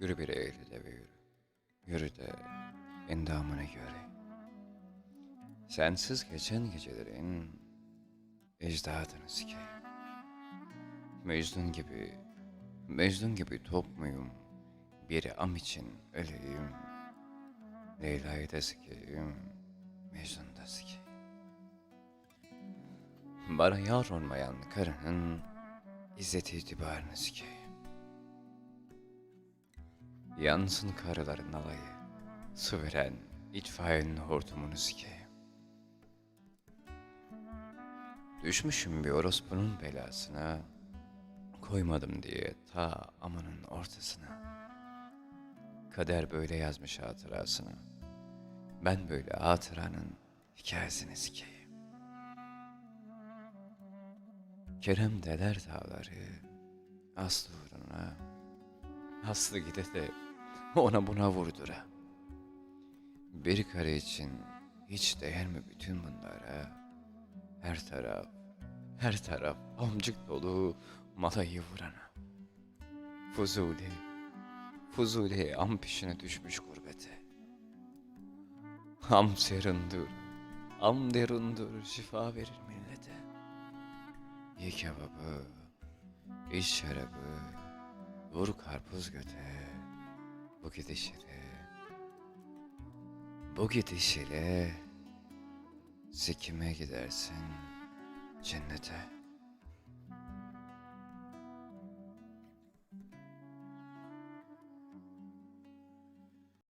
Yürü bir eğri ve yürü. Yürü de endamına göre. Sensiz geçen gecelerin ecdadını sikeyim. Mecnun gibi, Mecnun gibi top muyum? Bir am için öleyim. Leyla'yı da sikeyim, Mecnun'u da sikeyim. Bana yar olmayan karının izzeti itibarını sikeyim. Yansın karıların alayı, su veren itfaiyenin hortumunu sikeyim. Düşmüşüm bir orospunun belasına, koymadım diye ta amanın ortasına. Kader böyle yazmış hatırasına. Ben böyle hatıranın hikayesini sikeyim. Kerem deler dağları, Aslı uğruna, Aslı gide de ona buna vurdura. Bir kare için hiç değer mi bütün bunlara? Her taraf, her taraf amcık dolu malayı vurana. Fuzuli, Fuzuli am peşine düşmüş gurbete. Am serundur, am derundur şifa verir millete. Ye kebabı, iç şarabı, vur karpuz göte. Bu gidişle, bu gidişle sikime gidersin cennete.